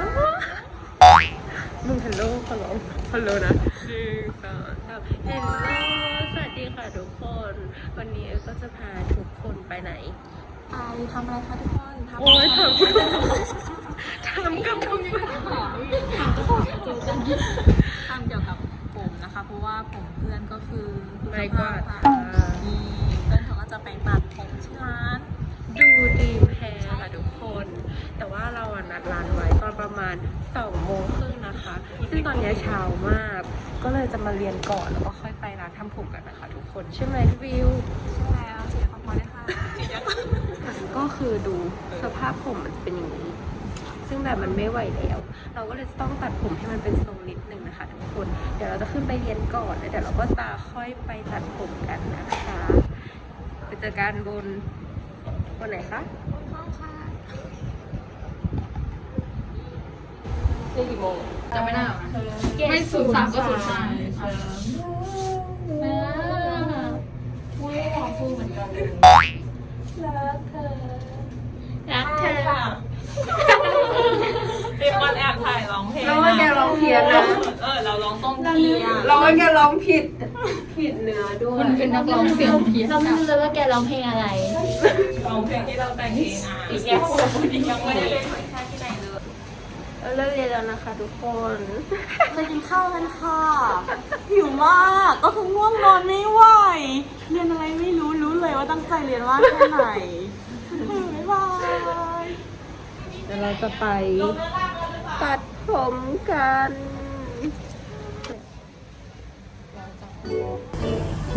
ะมึงฮัลโหลฮัลโหลฮัลโนะหนึ่งสองสามฮัลโหลสวัสดีค่ะทุกคน วันนี้เอ็ก็จะพาทุกคนไปไหน ไปทำอะไรคะทุกคนโอ้ยทำ แต่ว่าเราอะนัดร้านไว้ตอนประมาณ2โมงครึ่งนะคะ ซึ่งตอนนี้เช้ามาก ก็เลยจะมาเรียนก่อนแล้วก็ค่อยไปร้านทำผมกันนะคะ ทุกคนใช่ไหมพี่วิวใช่แล้วเสียความพอได้ค่ะก็คือดูสภาพผมมันจะเป็นอย่างนี้ ซึ่งแบบมันไม่ไหวแล้ว เราก็เลยต้องตัดผมให้มันเป็นทรงนิดนึงนะคะทุกคน เดี๋ยวเราจะขึ้นไปเรียนก่อนแล้วเดี๋ยวเราก็จะค่อยไปตัดผมกันนะคะ ไปเจอกันบนบนไหนคะ นี่กี่โมงจะไม่ได้หรอไม่ศูนย์สามก็ศูนย์ห้าอุ้ยหอมฟูเหมือนกันรักเธอเป็นคนแอบถ่ายร้องเพลงแล้วว่าแกร้องเพี้ยนนะ เออ เราร้องต้องเพียนเราว่าแกร้องผิด ผิดเนื้อด้วยมันเป็นนักร้องเสียงเพี้ยนเราไม่รู้เลยว่าแกร้องเพลงอะไร ร้องเพลงที่เราแต่งเองอะอีกแย่พูดพูดอีกยังไม่ได้เล่นหอยทากที่ไหนเลย เราเลิกเรียนแล้วนะคะทุกคนไปกินข้าวกันค่ะ หิวมาก ก็คือง่วงนอนไม่ไหว เรียนอะไรไม่รู้ รู้เลยว่าตั้งใจเรียนมากแค่ไหนบ๊ายบายเดี๋ยวเราจะไปตัดผมกัน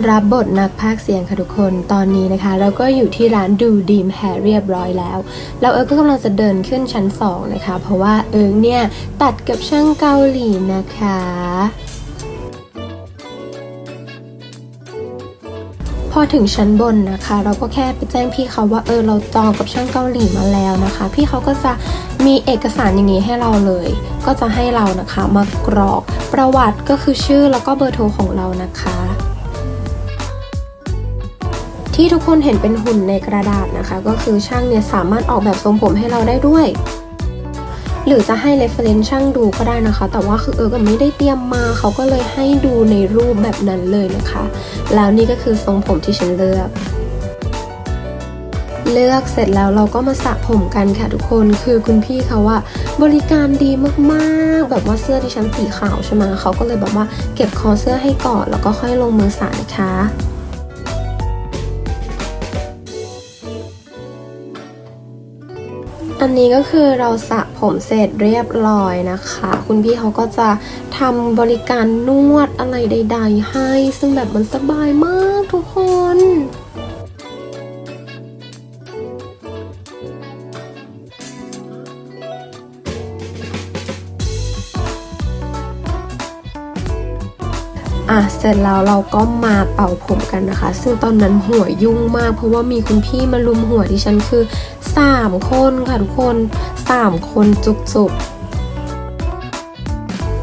รับบทนักพากเสียงค่ะทุกคนตอนนี้นะคะ เราก็อยู่ที่ร้านดูดีมแฮร์เรียบร้อยแล้ว แล้วเอิร์กก็กำลังจะเดินขึ้นชั้น 2 นะคะ เพราะว่าเอิร์กเนี่ย ตัดกับช่างเกาหลีนะคะ พอถึงชั้นบนนะคะ เราก็แค่ไปแจ้งพี่เขาว่าเออเราจองกับช่างเกาหลีมาแล้วนะคะ พี่เขาก็จะมีเอกสารอย่างนี้ให้เราเลย ก็จะให้เรานะคะมากรอกประวัติก็คือชื่อแล้วก็เบอร์โทรของเรานะคะ ที่ทุกคนเห็นเป็นหุ่นในกระดาษนะคะ ก็คือช่างเนี่ยสามารถออกแบบทรงผมให้เราได้ด้วย หรือจะให้ reference ช่างดูก็ได้นะคะ แต่ว่าคือเออก็ไม่ได้เตรียมมา เขาก็เลยให้ดูในรูปแบบนั้นเลยนะคะ แล้วนี่ก็คือทรงผมที่ฉันเลือกเลือกเสร็จแล้วเราก็มาสระผมกันค่ะทุกคนคือคุณพี่เขาว่าบริการดีมากๆ แบบว่าเสื้อที่ฉันสีขาวใช่ไหมเขาก็เลยแบบว่าเก็บคอเสื้อให้ก่อนแล้วก็ค่อยลงมือสระนะคะ นี้ก็คือเราสระผมเสร็จเรียบร้อยนะคะ คุณพี่เขาก็จะทำบริการนวดอะไรใด ๆ ให้ ซึ่งแบบมันสบายมากทุกคนอะเสร็จแล้วเราก็มาเป่าผมกันนะคะ ซึ่งตอนนั้นหัวยุ่งมาก เพราะว่ามีคุณพี่มาลุมหัวดิฉันคือ 3คนค่ะทุกคน3คนจุกๆ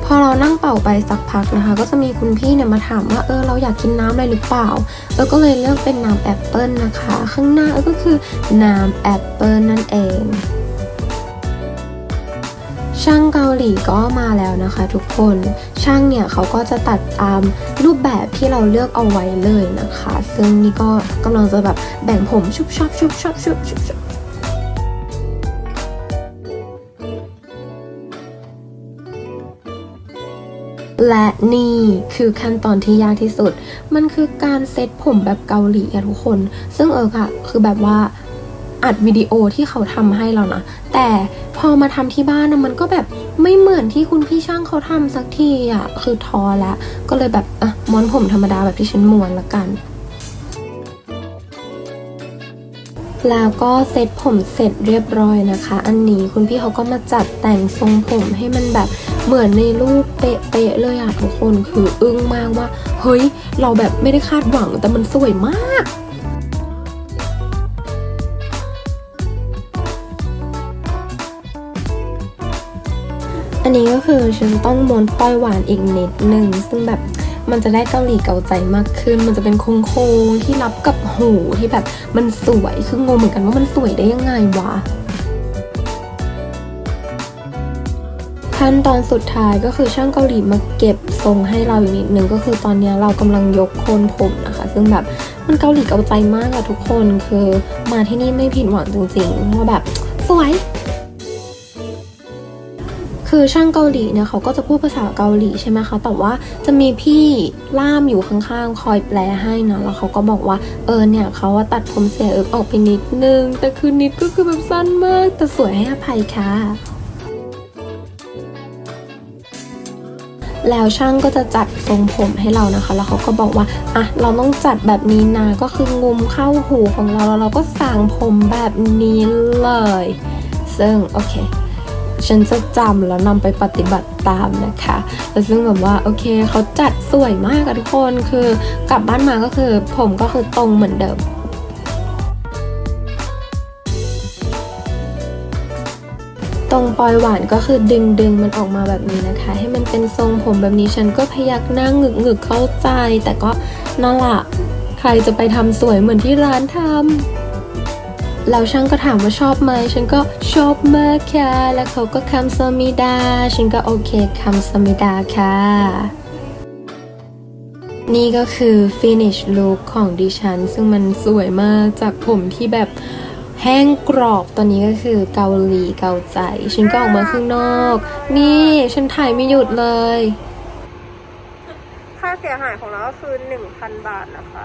พอเรานั่งเป่าไปสักพักนะคะ ก็จะมีคุณพี่เนี่ยมาถามว่าเออเราอยากกินน้ำอะไรหรือเปล่าเออก็เลยเลือกเป็นน้ำแอปเปิลนะคะ ข้างหน้าเออก็คือน้ำแอปเปิลนั่นเองช่างเกาหลีก็มาแล้วนะคะทุกคน ช่างเนี่ยเขาก็จะตัดตามรูปแบบที่เราเลือกเอาไว้เลยนะคะ ซึ่งนี่ก็กำลังจะแบบแบ่งผมชุบชับชุบชับชุบชุบ และนี่คือขั้นตอนที่ยากที่สุด มันคือการเซตผมแบบเกาหลีอะทุกคน ซึ่งเออค่ะ คือแบบว่าอัดวิดีโอที่เขาทำให้เรานะ แต่พอมาทำที่บ้านนะมันก็แบบไม่เหมือนที่คุณพี่ช่างเขาทำสักทีอะคือทอแล้ว ก็เลยแบบอะม้วนผมธรรมดาแบบที่ฉันม้วนละกันแล้วก็เซ็ตผมเสร็จเรียบร้อยนะคะ อันนี้คุณพี่เขาก็มาจัดแต่งทรงผมให้มันแบบ เหมือนในรูปเป๊ะๆเลยอะทุกคนคืออึ้งมากว่า เฮ้ย เราแบบไม่ได้คาดหวังแต่มันสวยมากอันนี้ก็คือฉันต้องม้วนป้อยหวานอีกนิดนึงซึ่งแบบมันจะได้เกาหลีเกาใจมากขึ้น มันจะเป็นโค้งๆที่รับกับหูที่แบบมันสวยคืองงเหมือนกันว่ามันสวยได้ยังไงวะ ขั้นตอนสุดท้ายก็คือช่างเกาหลีมาเก็บทรงให้เราอยู่นิดนึงก็คือตอนนี้เรากำลังยกโคนผมนะคะ ซึ่งแบบมันเกาหลีเกาใจมากอะทุกคนคือมาที่นี่ไม่ผิดหวังจริงๆว่าแบบสวยคือช่างเกาหลีเนี่ยเขาก็จะพูดภาษาเกาหลีใช่ไหมคะ แต่ว่าจะมีพี่ล่ามอยู่ข้างๆ คอยแปลให้นะ แล้วเขาก็บอกว่า เออเนี่ยเขาว่าตัดผมเสียเอิบออกไปนิดนึง แต่คือนิดก็คือแบบสั้นมาก แต่สวยให้อภัยค่ะ แล้วช่างก็จะจัดทรงผมให้เรานะคะ แล้วเขาก็บอกว่าอะเราต้องจัดแบบนี้นะก็คืองุมเข้าหูของเราแล้วเราก็สางผมแบบนี้เลย ซึ่งโอเคฉันจะจำแล้วนำไปปฏิบัติตามนะคะ แล้วซึ่งแบบว่าโอเคเขาจัดสวยมากอะทุกคนคือกลับบ้านมาก็คือผมก็คือตรงเหมือนเดิม ตรงปลอยหวานก็คือดึงดึงมันออกมาแบบนี้นะคะ ให้มันเป็นทรงผมแบบนี้ฉันก็พยักหน้าหงึกหงึกเข้าใจ แต่ก็นั่นละใครจะไปทำสวยเหมือนที่ร้านทำแล้วช่างก็ถามว่าชอบไหมฉันก็ชอบมากค่ะ แล้วเขาก็คำสมิดา ฉันก็โอเคคำสมิดาค่ะ นี่ก็คือ finish look ของดิฉัน ซึ่งมันสวยมากจากผมที่แบบ แห้งกรอบตอนนี้ก็คือเกาหลีเกาใจ ฉันก็ออกมาข้างนอก นี่ฉันถ่ายไม่หยุดเลย ค่าเสียหายของเราก็คือ 1,000 บาทนะคะ